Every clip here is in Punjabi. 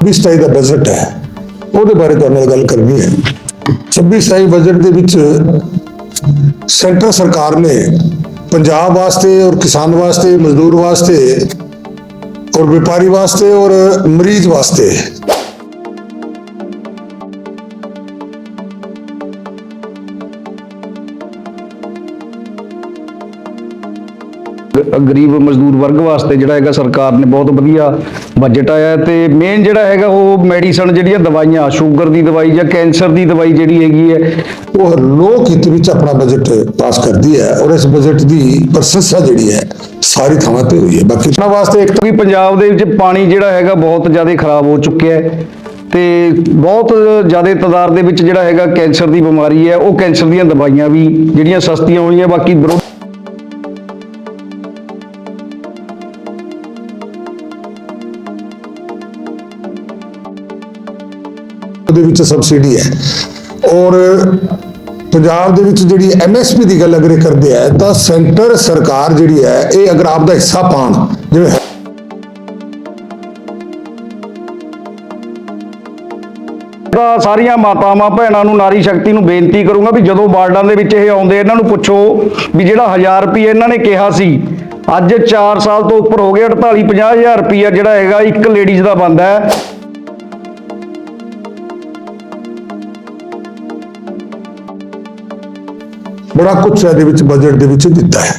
26 27 ਦਾ ਬਜਟ ਹੈ। ਉਹਦੇ ਬਾਰੇ ਤੁਹਾਡੇ ਨਾਲ ਗੱਲ ਕਰਨੀ ਹੈ। 26 27 ਬਜਟ ਦੇ ਵਿੱਚ ਸੈਂਟਰ ਸਰਕਾਰ ਨੇ ਪੰਜਾਬ ਵਾਸਤੇ ਔਰ ਕਿਸਾਨ ਵਾਸਤੇ, ਮਜ਼ਦੂਰ ਵਾਸਤੇ ਔਰ ਵਪਾਰੀ ਵਾਸਤੇ ਔਰ ਮਰੀਜ਼ ਵਾਸਤੇ ਗਰੀਬ ਮਜ਼ਦੂਰ ਵਰਗ ਵਾਸਤੇ ਜਿਹੜਾ ਹੈਗਾ ਸਰਕਾਰ ਨੇ ਬਹੁਤ ਵਧੀਆ ਬਜਟ ਆਇਆ ਹੈ ਤੇ ਮੇਨ ਜਿਹੜਾ ਹੈਗਾ ਉਹ ਮੈਡੀਸਨ ਜਿਹੜੀਆਂ ਦਵਾਈਆਂ ਸ਼ੂਗਰ ਦੀ ਦਵਾਈ ਜਾਂ ਕੈਂਸਰ ਦੀ ਦਵਾਈ ਜਿਹੜੀ ਹੈਗੀ ਹੈ, ਉਹ ਲੋਕ ਹਿੱਤ ਵਿੱਚ ਆਪਣਾ ਬਜਟ ਪਾਸ ਕਰਦੀ ਹੈ ਔਰ ਇਸ ਬਜਟ ਦੀ ਪ੍ਰਸ਼ੰਸਾ ਜਿਹੜੀ ਹੈ, ਸਾਰੀ ਥਾਵਾਂ ਤੇ ਹੋਈ ਹੈ। ਬਾਕੀ ਉਹਨਾਂ ਵਾਸਤੇ ਇੱਕ ਤਾਂ ਪੰਜਾਬ ਦੇ ਵਿੱਚ ਪਾਣੀ ਜਿਹੜਾ ਹੈਗਾ ਬਹੁਤ ਜ਼ਿਆਦਾ ਖਰਾਬ ਹੋ ਚੁੱਕਿਆ ਹੈ ਤੇ ਬਹੁਤ ਜ਼ਿਆਦਾ ਤਦਾਦ ਦੇ ਵਿੱਚ ਜਿਹੜਾ ਹੈਗਾ ਕੈਂਸਰ ਦੀ ਬਿਮਾਰੀ ਹੈ, ਉਹ ਕੈਂਸਰ ਦੀਆਂ ਦਵਾਈਆਂ ਵੀ ਜਿਹੜੀਆਂ ਸਸਤੀਆਂ ਹੋਈਆਂ, ਬਾਕੀ ਵਿਰੋਧ ਉਹਦੇ ਵਿੱਚ ਸਬਸਿਡੀ ਹੈ। ਔਰ ਪੰਜਾਬ ਦੇ ਵਿੱਚ ਜਿਹੜੀ ਐਮਐਸਪੀ ਦੀ ਗੱਲ ਅਗਰ ਕਰਦੇ ਆ, ਤਾਂ ਸੈਂਟਰ ਸਰਕਾਰ ਜਿਹੜੀ ਹੈ, ਇਹ ਅਗਰ ਆਪ ਦਾ ਹਿੱਸਾ ਪਾਣ, ਜਿਵੇਂ ਤਾਂ ਸਾਰੀਆਂ ਮਾਤਾਵਾਂ, ਭੈਣਾਂ ਨੂੰ ਨਾਰੀ ਸ਼ਕਤੀ ਨੂੰ ਬੇਨਤੀ ਕਰੂੰਗਾ ਵੀ ਜਦੋਂ ਵਾਰਡਾਂ ਦੇ ਵਿੱਚ ਇਹ ਆਉਂਦੇ, ਇਹਨਾਂ ਨੂੰ ਪੁੱਛੋ ਵੀ ਜਿਹੜਾ 1000 ਰੁਪਏ ਇਹਨਾਂ ਨੇ ਕਿਹਾ ਸੀ, ਅੱਜ 4 ਸਾਲ ਤੋਂ ਉੱਪਰ ਹੋ ਗਏ 48 50000 ਰੁਪਏ ਜਿਹੜਾ ਹੈਗਾ ਇੱਕ ਲੇਡੀਜ਼ ਦਾ ਬੰਦਾ ਹੈ। ਬੜਾ ਕੁਝ ਇਹਦੇ ਵਿੱਚ ਬਜਟ ਦੇ ਵਿੱਚ ਦਿੱਤਾ ਹੈ।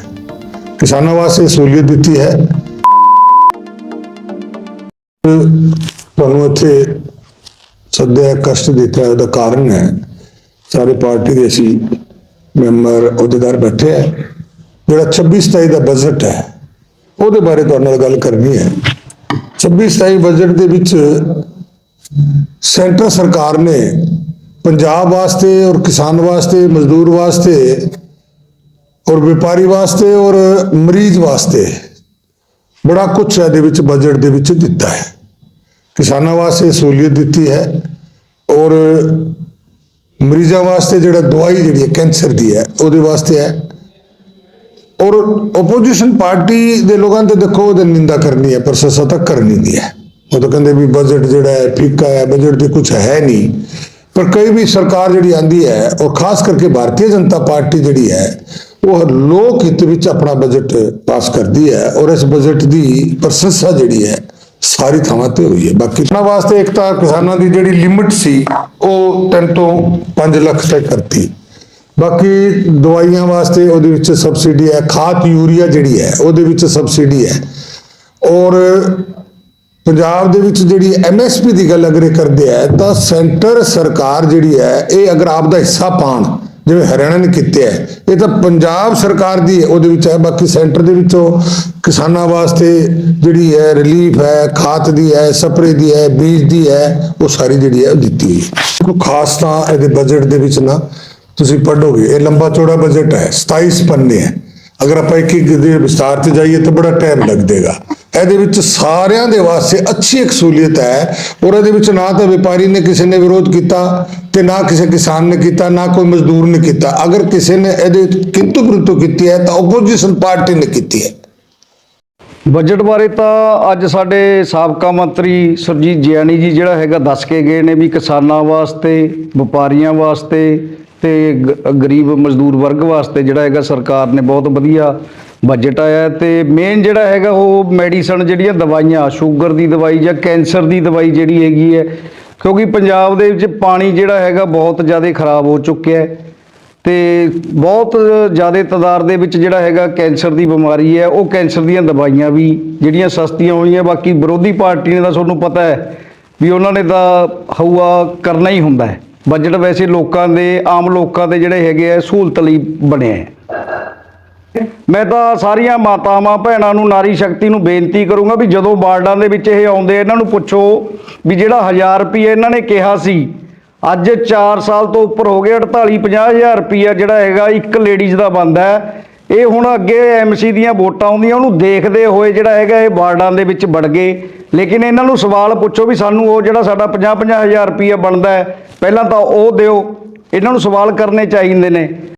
ਕਿਸਾਨਾਂ ਵਾਸਤੇ ਸਹੂਲੀਅਤ ਦਿੱਤੀ ਹੈ। ਤੁਹਾਨੂੰ ਇੱਥੇ ਸੱਦਿਆ ਕਸ਼ਟ ਦਿੱਤਾ ਉਹਦਾ ਕਾਰਨ ਹੈ। ਸਾਰੇ ਪਾਰਟੀ ਦੇ ਅਸੀਂ ਮੈਂਬਰ, ਅਹੁਦੇਦਾਰ ਬੈਠੇ ਹੈ। ਜਿਹੜਾ 26 27 ਦਾ ਬਜਟ ਹੈ, ਉਹਦੇ ਬਾਰੇ ਤੁਹਾਡੇ ਨਾਲ ਗੱਲ ਕਰਨੀ ਹੈ। 26 27 ਬਜਟ ਦੇ ਵਿੱਚ ਸੈਂਟਰ ਸਰਕਾਰ ਨੇ ਪੰਜਾਬ ਵਾਸਤੇ ਔਰ ਕਿਸਾਨ ਵਾਸਤੇ, ਮਜ਼ਦੂਰ ਵਾਸਤੇ ਔਰ ਵਪਾਰੀ ਵਾਸਤੇ ਔਰ ਮਰੀਜ਼ ਵਾਸਤੇ ਬੜਾ ਕੁਝ ਇਹਦੇ ਵਿੱਚ ਬਜਟ ਦੇ ਵਿੱਚ ਦਿੱਤਾ ਹੈ। ਕਿਸਾਨਾਂ ਵਾਸਤੇ ਸਹੂਲੀਅਤ ਦਿੱਤੀ ਹੈ ਔਰ ਮਰੀਜ਼ਾਂ ਵਾਸਤੇ ਜਿਹੜਾ ਦਵਾਈ ਜਿਹੜੀ ਹੈ, ਕੈਂਸਰ ਦੀ ਹੈ, ਉਹਦੇ ਵਾਸਤੇ ਹੈ। ਔਰ ਆਪੋਜੀਸ਼ਨ ਪਾਰਟੀ ਦੇ ਲੋਕਾਂ ਤੇ ਦੇਖੋ ਉਹਦੀ ਨਿੰਦਾ ਕਰਨੀ ਹੈ, ਪ੍ਰਸ਼ੰਸਾ ਤਾਂ ਕਰਨੀ ਨਹੀਂ ਹੈ। ਉਹ ਤਾਂ ਕਹਿੰਦੇ ਵੀ ਬਜਟ ਜਿਹੜਾ ਹੈ ਫਿੱਕਾ ਹੈ ਬਜਟ 'ਤੇ ਕੁਝ ਹੈ ਨਹੀਂ। ਪਰ ਕਈ ਵੀ ਸਰਕਾਰ ਜਿਹੜੀ ਆਂਦੀ ਹੈ ਔਰ ਖਾਸ ਕਰਕੇ ਭਾਰਤੀ ਜਨਤਾ ਪਾਰਟੀ ਜਿਹੜੀ ਹੈ, ਉਹ ਲੋਕ ਹਿੱਤ ਵਿੱਚ ਆਪਣਾ ਬਜਟ ਪਾਸ ਕਰਦੀ ਹੈ ਔਰ ਇਸ ਬਜਟ ਦੀ ਪ੍ਰਸ਼ੰਸਾ ਜਿਹੜੀ ਹੈ, ਸਾਰੀ ਥਾਵਾਂ ਤੇ ਹੋਈ ਹੈ। ਬਾਕੀ ਉਹਨਾਂ ਵਾਸਤੇ ਇੱਕ ਤਾਂ ਕਿਸਾਨਾਂ ਦੀ ਜਿਹੜੀ ਲਿਮਿਟ ਸੀ, ਉਹ 3 ਤੋਂ 5 ਲੱਖ ਤੱਕ ਕਰਤੀ। ਬਾਕੀ ਦਵਾਈਆਂ ਵਾਸਤੇ ਉਹਦੇ ਵਿੱਚ ਸਬਸਿਡੀ ਹੈ, ਖਾਦ ਯੂਰੀਆ ਜਿਹੜੀ ਹੈ, ਉਹਦੇ ਵਿੱਚ ਸਬਸਿਡੀ ਹੈ। ਔਰ ਪੰਜਾਬ ਦੇ ਵਿੱਚ ਜਿਹੜੀ ਐਮਐਸਪੀ ਦੀ ਗੱਲ ਅਗਰ ਇਹ ਕਰਦੇ ਆ ਤਾਂ ਸੈਂਟਰ ਸਰਕਾਰ ਜਿਹੜੀ ਹੈ ਇਹ ਅਗਰ ਆਪ ਦਾ ਹਿੱਸਾ ਪਾਣ ਜਿਵੇਂ ਹਰਿਆਣਾ ਨੇ ਕੀਤਾ ਹੈ ਇਹ ਤਾਂ ਪੰਜਾਬ ਸਰਕਾਰ ਦੀ ਹੈ, ਉਹਦੇ ਵਿੱਚ ਹੈ ਬਾਕੀ ਸੈਂਟਰ ਦੇ ਵਿੱਚੋਂ ਕਿਸਾਨਾਂ ਵਾਸਤੇ ਜਿਹੜੀ ਹੈ ਰਿਲੀਫ ਹੈ ਖਾਦ ਦੀ ਹੈ ਸਪਰੇ ਦੀ ਹੈ ਬੀਜ ਦੀ ਹੈ ਉਹ ਸਾਰੀ ਜਿਹੜੀ ਹੈ ਉਹ ਦਿੱਤੀ ਹੋਈ ਹੈ। ਕੋਈ ਖਾਸ ਤਾਂ ਇਹਦੇ ਬਜਟ ਦੇ ਵਿੱਚ ਨਾ ਤੁਸੀਂ ਪੜੋਗੇ ਇਹ ਲੰਬਾ ਚੌੜਾ ਬਜਟ ਹੈ 27 ਪੰਨੇ ਹੈ। ਅਗਰ ਆਪਾਂ ਇੱਕ ਇੱਕ ਦੇ ਵਿਸਤਾਰ ਤੇ ਜਾਈਏ ਤਾਂ ਬੜਾ ਟਾਈਮ ਲੱਗ ਜਾਏਗਾ। ਇਹਦੇ ਵਿੱਚ ਸਾਰਿਆਂ ਦੇ ਵਾਸਤੇ ਅੱਛੀ ਇੱਕ ਸਹੂਲੀਅਤ ਹੈ। ਔਰ ਇਹਦੇ ਵਿੱਚ ਨਾ ਤਾਂ ਵਪਾਰੀ ਨੇ ਕਿਸੇ ਨੇ ਵਿਰੋਧ ਕੀਤਾ ਤੇ ਨਾ ਕਿਸੇ ਕਿਸਾਨ ਨੇ ਕੀਤਾ, ਨਾ ਕੋਈ ਮਜ਼ਦੂਰ ਨੇ ਕੀਤਾ। ਅਗਰ ਕਿਸੇ ਨੇ ਇਹਦੇ ਕਿੰਤੂ ਪ੍ਰੰਤੂ ਕੀਤੀ ਹੈ ਤਾਂ ਆਪੋਜੀਸ਼ਨ ਪਾਰਟੀ ਨੇ ਕੀਤੀ ਹੈ। ਬਜਟ ਬਾਰੇ ਤਾਂ ਅੱਜ ਸਾਡੇ ਸਾਬਕਾ ਮੰਤਰੀ ਸੁਰਜੀਤ ਜਿਆਣੀ ਜੀ ਜਿਹੜਾ ਹੈਗਾ ਦੱਸ ਕੇ ਗਏ ਨੇ ਵੀ ਕਿਸਾਨਾਂ ਵਾਸਤੇ, ਵਪਾਰੀਆਂ ਵਾਸਤੇ ਤੇ ਗਰੀਬ ਮਜ਼ਦੂਰ ਵਰਗ ਵਾਸਤੇ ਜਿਹੜਾ ਹੈਗਾ ਸਰਕਾਰ ਨੇ ਬਹੁਤ ਵਧੀਆ ਬਜਟ ਆਇਆ ਹੈ ਤੇ ਮੇਨ ਜਿਹੜਾ ਹੈਗਾ ਉਹ ਮੈਡੀਸਨ ਜਿਹੜੀਆਂ ਦਵਾਈਆਂ ਸ਼ੂਗਰ ਦੀ ਦਵਾਈ ਜਾਂ ਕੈਂਸਰ ਦੀ ਦਵਾਈ ਜਿਹੜੀ ਹੈਗੀ ਹੈ, ਕਿਉਂਕਿ ਪੰਜਾਬ ਦੇ ਵਿੱਚ ਪਾਣੀ ਜਿਹੜਾ ਹੈਗਾ ਬਹੁਤ ਜ਼ਿਆਦਾ ਖਰਾਬ ਹੋ ਚੁੱਕਿਆ ਹੈ ਤੇ ਬਹੁਤ ਜ਼ਿਆਦਾ ਤਦਾਦ ਦੇ ਵਿੱਚ ਜਿਹੜਾ ਹੈਗਾ ਕੈਂਸਰ ਦੀ ਬਿਮਾਰੀ ਹੈ, ਉਹ ਕੈਂਸਰ ਦੀਆਂ ਦਵਾਈਆਂ ਵੀ ਜਿਹੜੀਆਂ ਸਸਤੀਆਂ ਹੋਈਆਂ, ਬਾਕੀ ਵਿਰੋਧੀ ਪਾਰਟੀ ਨੇ ਤਾਂ ਤੁਹਾਨੂੰ ਪਤਾ ਹੈ ਵੀ ਉਹਨਾਂ ਨੇ ਤਾਂ ਹਊਆ ਕਰਨਾ ਹੀ ਹੁੰਦਾ ਹੈ। ਬਜਟ ਵੈਸੇ ਲੋਕਾਂ ਦੇ, ਆਮ ਲੋਕਾਂ ਦੇ ਜਿਹੜੇ ਹੈਗੇ ਆ ਸਹੂਲਤ ਲਈ ਬਣਿਆ ਹੈ ਮੈਂ ਤਾਂ ਸਾਰੀਆਂ ਮਾਤਾਵਾਂ, ਭੈਣਾਂ ਨੂੰ ਨਾਰੀ ਸ਼ਕਤੀ ਨੂੰ ਬੇਨਤੀ ਕਰੂੰਗਾ ਵੀ ਜਦੋਂ ਵਾਰਡਾਂ ਦੇ ਵਿੱਚ ਇਹ ਆਉਂਦੇ, ਇਹਨਾਂ ਨੂੰ ਪੁੱਛੋ ਵੀ ਜਿਹੜਾ 1000 ਰੁਪਏ ਇਹਨਾਂ ਨੇ ਕਿਹਾ ਸੀ, ਅੱਜ 4 ਸਾਲ ਤੋਂ ਉੱਪਰ ਹੋ ਗਏ 48 50000 ਰੁਪਏ ਜਿਹੜਾ ਹੈਗਾ ਇੱਕ ਲੇਡੀਜ਼ ਦਾ ਬੰਦਾ ਹੈ। ਇਹ ਹੁਣ ਅੱਗੇ ਐਮਸੀ ਦੀਆਂ ਵੋਟਾਂ ਆਉਂਦੀਆਂ, ਉਹਨੂੰ ਦੇਖਦੇ ਹੋਏ ਜਿਹੜਾ ਹੈਗਾ ਇਹ ਵਾਰਡਾਂ ਦੇ ਵਿੱਚ ਵੜ ਗਏ। ਲੇਕਿਨ ਇਹਨਾਂ ਨੂੰ ਸਵਾਲ ਪੁੱਛੋ ਵੀ ਸਾਨੂੰ ਉਹ ਜਿਹੜਾ ਸਾਡਾ 50 50000 ਰੁਪਏ ਬਣਦਾ ਹੈ, ਪਹਿਲਾਂ ਤਾਂ ਉਹ ਦਿਓ। ਇਹਨਾਂ ਨੂੰ ਸਵਾਲ ਕਰਨੇ ਚਾਹੀਦੇ ਨੇ।